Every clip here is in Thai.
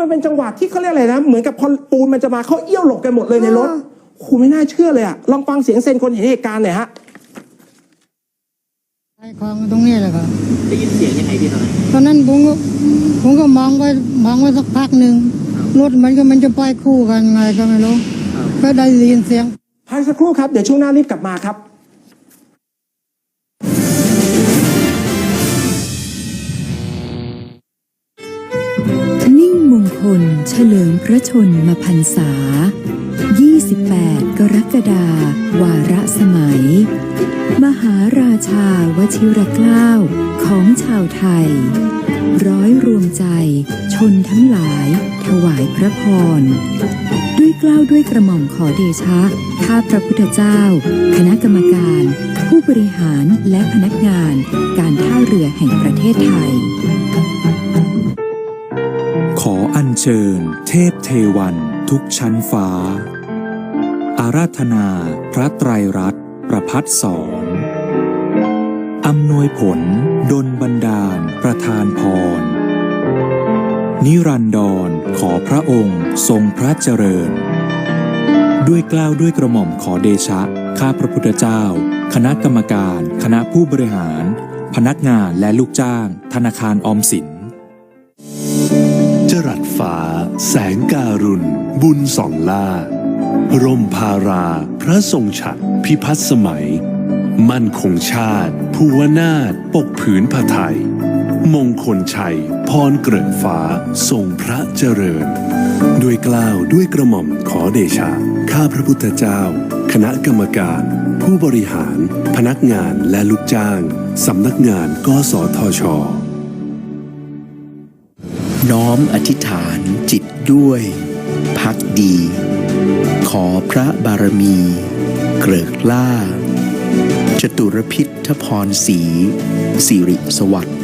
มันเป็นจังหวะที่เขาเรียกอะไรนะ เหมือนกับพอปูนมันจะมาเขาเอี้ยวหลบกันหมดเลยในรถโหไม่น่าเชื่อเลยอะลองฟังเสียงเซนคนเห็นเหตุการณ์หน่อยฮะไอ้คลองตรงนี้แหละครับได้ยินเสียงยังไงพี่ตอนนั้นตอนนั้นผมก็ผมก็มองไว้มองไว้สักพักหนึ่งรถมันก็มันจะไปคู่กันไงก็ไม่รู้ก็ได้ยินเสียงพักสักครู่ครับเดี๋ยวช่วงหน้ารีบกลับมาครับ งมงคลเฉลิมพระชนมพรรษา 28 กรกฎาวาระสมัย มหาราชาวชิรเกล้าของชาวไทย ร้อยรวมใจชนทั้งหลาย ถวายพระพร ด้วยเกล้าวด้วยกระหม่อมขอเดชะ ข้าพระพุทธเจ้า คณะกรรมการ ผู้บริหารและพนักงาน การท่าเรือแห่งประเทศไทย เชิญ เทพเทวัน ทุกชั้นฟ้า อาราธนาพระไตรรัตน์ประพัดสอนอำนวยผล ดลบันดาล ประทานพร นิรันดรขอพระองค์ทรงพระเจริญ ด้วยกล้าวด้วยกระหม่อมขอเดชะ ข้าพระพุทธเจ้า คณะกรรมการ คณะผู้บริหาร พนักงานและลูกจ้าง ธนาคารออมสิน แสงการุณ บุญสองล่า ร่มพารา พระทรงฉัตรพิพัฒสมัย มั่นคงชาติ ภูวนาถปกผืนผาไทย มงคลชัย พรเกริดฟ้า ทรงพระเจริญ ด้วยกล้าวด้วยกระหม่อมขอเดชะข้าพระพุทธเจ้า คณะกรรมการ ผู้บริหาร พนักงานและลูกจ้าง สำนักงานกสทช น้อมอธิษฐาน จิตด้วยพักดี ขอพระบารมี เกริกล่า จตุรพิทพรสีสิริสวัสดิ์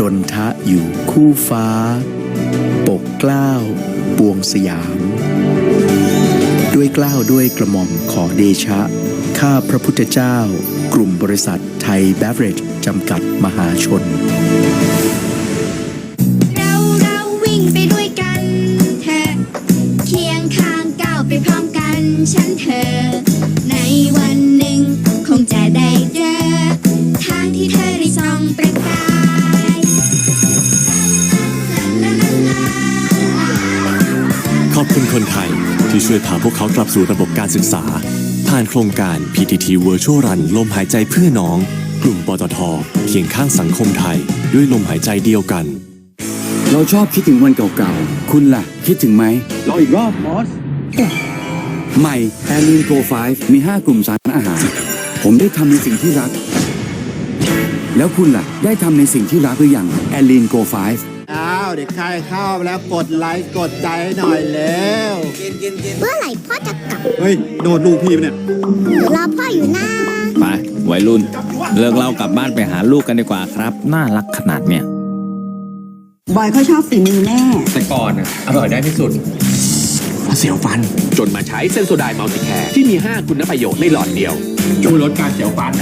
ดนทะอยู่คู่ฟ้า ปกกล้าวปวงสยาม ด้วยกล้าวด้วยกระหม่อมขอเดชะ ข้าพระพุทธเจ้ากลุ่มบริษัทไทยเบเวอเรจจำกัดมหาชน คุณคนไทย ที่ช่วยพาพวกเขากลับสู่ระบบการศึกษา ผ่านโครงการ PTT Virtual Run ลมหายใจเพื่อน้อง กลุ่มปตทเคียงข้างสังคมไทย ด้วยลมหายใจเดียวกัน เราชอบคิดถึงวันเก่าๆ คุณล่ะ คิดถึงไหมรออีกรอบมอส ใหม่แอลีนโปรไฟล์มี 5 กลุ่มสารอาหาร ผมได้ทำในสิ่งที่รัก แล้วคุณล่ะ ได้ทำในสิ่งที่รักหรือยังแอลีนโกไฟฟ์อ้าวเด็ก ใครเข้ามาแล้วกดไลค์กดใจให้หน่อยแล้วเมื่อไหร่พ่อจะกลับเฮ้ยโดนลูกพี่ปะเนี่ยรอพ่ออยู่นะไปวัยรุ่น เลิกเล่ากลับบ้านไปหาลูกกันดีกว่าครับ น่ารักขนาดเนี้ยบอยเขาชอบฝีมือแน่แต่ก่อนอร่อยได้ที่สุดเสียวฟัน จนมาใช้เซนโซไดมัลติแคร์ที่มี 5 คุณประโยชน์ในหลอดเดียวช่วยลดการเสียวฟัน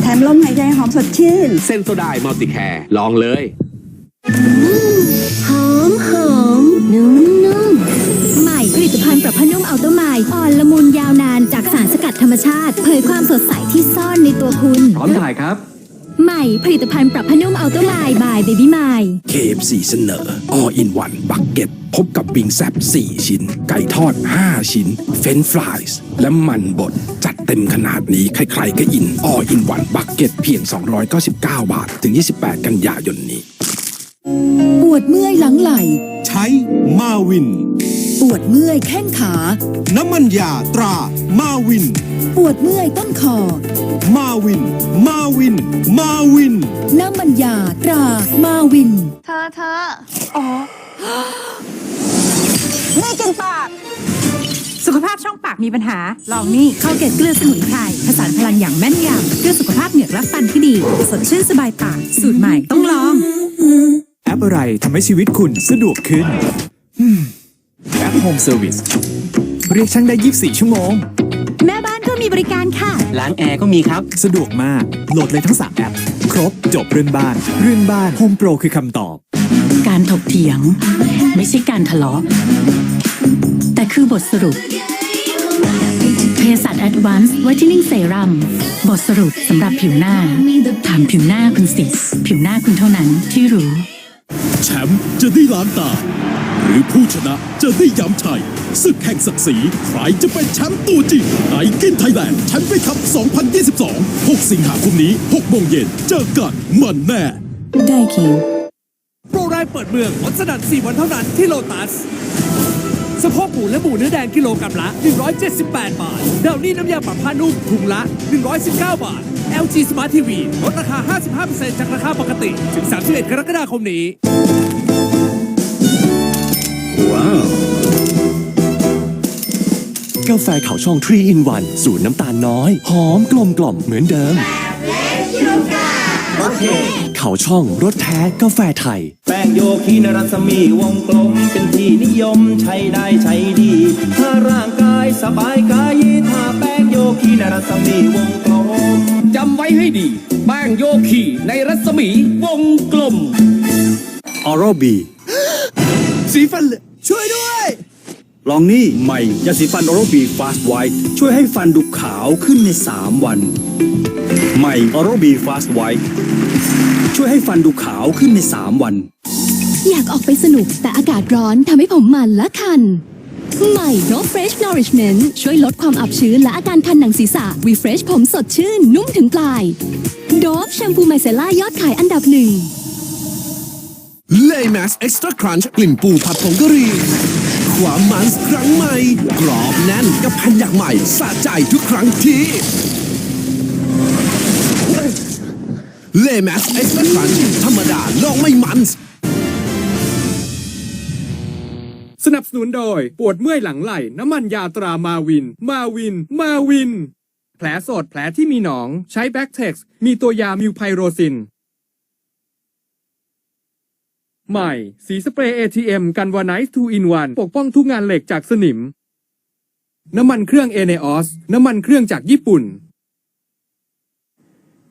แถมลมหายใจหอมสดชื่น เซนโซไดมัลติแคร์ลองเลย หอมหอมนุ่มนุ่มใหม่ผลิตภัณฑ์ปรับผ้านุ่มอัลโตไมล์อ่อนละมุนยาวนานจากสารสกัดธรรมชาติ เผยความสดใสที่ซ่อนในตัวคุณ พร้อมถ่ายครับ ใหม่ผลิตภัณฑ์ปรับผ้านุ่มอัลโตไมล์บายเบบี้ไมล์ KFC เสนอ All in One บักเก็ตพบกับวิงแซบ4 ชิ้น ไก่ทอด 5 ชิ้น เฟรนฟรายส์และมันบด จัดเต็มขนาดนี้ ใครๆก็อิน All in One บักเก็ตเพียง 299 บาท ถึง 28 กันยายนนี้ป วดเมื่อยหลังไหล่ ใช้มาวิน ปวดเมื่อยแข้งขา น้ำมันยาตรามาวิน ปวดเมื่อยต้นคอ มาวิน มาวิน มาวิน น้ำมันยาตรามาวิน เธอเธอนี่กินปาก สุขภาพช่องปากมีปัญหา ลองนี่ข้าวเกล็ดเกลือสมุนไพรผสานพลังอย่างแม่นยำเพื่อสุขภาพเหงือกและฟันที่ดี สดชื่นสบายปาก สูตรใหม่ต้องลองแอ ปอะไรทำให้ชีวิตคุณสะดวกขึ้นอืมแอป Home Service เรียกช่างได้ 24 ชั่วโมง แม่บ้านก็มีบริการค่ะ ล้างแอร์ก็มีครับ สะดวกมาก โหลดเลยทั้ง 3 แอป ครบจบเรื่องบ้าน เรื่องบ้าน Home Pro คือคำตอบ การการถกเถียง ไม่ใช่การทะเลาะ แต่คือบทสรุปเภสัช Advanced Whitening Serum บทสรุปสำหรับผิวหน้า ถามผิวหน้าคุณสิ ผิวหน้าคุณเท่านั้นที่รู้ แชมป์จะได้ล้านตา หรือผู้ชนะจะได้ย้ำชัยศึกแห่งศักดิ์ศรีใครจะเป็นแชมป์ตัวจริงไอกินไทยแลนด์แชมป์ไปครับ 2022 6 สิงหาคมนี้6โมงเย็นเจอกันมันแน่ได้คิวโปรแรเปิดเมืองวัสดัน4วันเท่านั้นที่โลตัสสะโพกหมูและหมูเนื้อแดงกิโลกรัมละ 178 บาทเดาวนี่น้ำยาปรับผ้านุ่มถุงละ 119 บาท LG Smart TV ลดราคา 55%จากราคาปกติ ถึง 31 กรกฎาคมนี้ ว้าว กาแฟเขาช่อง3 in 1สูตรน้ำตาลน้อย หอมกลมกล่อมเหมือนเดิมเขาช่องรสแท้กาแฟไทย แป้งโยคีนรัศมีวงกลมเป็นที่นิยมใช้ได้ใช้ดี ถ้าร่างกายสบายกายถ้าแป้งโยคีนรัศมีวงกลม จำไว้ให้ดีแป้งโยคีในรัศมีวงกลม ออโรบี สีฟันเหลืองช่วยด้วย ลองนี่ใหม่ยาสีฟันออโรบีฟาสต์ไวท์ช่วยให้ฟันดูขาวขึ้นใน 3 วัน ใหม่ออโรบีฟาสต์ไวท์ช่วยให้ฟันดูขาวขึ้นใน 3 วัน อยากออกไปสนุกแต่อากาศร้อนทำให้ผมมันและคัน ใหม่ No Fresh Nourishment ช่วยลดความอับชื้นและอาการคันหนังศีรษะ Refresh ผมสดชื่น นุ่มถึงปลาย Dove แชมพูไมเซล่ายอดขายอันดับหนึ่งเลย์แมสเอ็กซ์ตร้าครันช์กลิ่นปูผัดผงกะหรี่ความมันครั้งใหม่ กรอบแน่นกับแผ่นอย่างใหม่สะใจทุกครั้งที่เลย์แมสเอ็กซ์ตร้าครันช์ธรรมดาลองไม่มันส นับสนุนโดย ปวดเมื่อยหลังไหล่ น้ำมันยาตรามาวิน มาวิน มาวิน แผลสดแผลที่มีหนอง ใช้แบ็กเท็กซ์มีตัวยามิวไพโรซิน ใหม่ สีสเปรย์ ATM กันวาไนซ์2 in 1ปกป้องทุกงานเหล็กจากสนิม น้ำมันเครื่องเอเนออสน้ำมันเครื่องจากญี่ปุ่น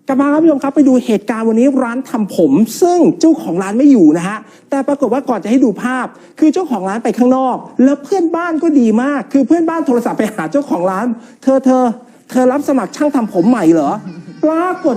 กลับมาครับผู้ชมครับไปดูเหตุการณ์วันนี้ร้านทำผม ซึ่งเจ้าของร้านไม่อยู่นะฮะแต่ปรากฏว่าก่อนจะให้ดูภาพ คือเจ้าของร้านไปข้างนอก แล้วเพื่อนบ้านก็ดีมาก คือเพื่อนบ้านโทรศัพท์ไปหาเจ้าของร้าน เธอเธอ เธอรับสมัครช่างทำผมใหม่เหรอปรากฏ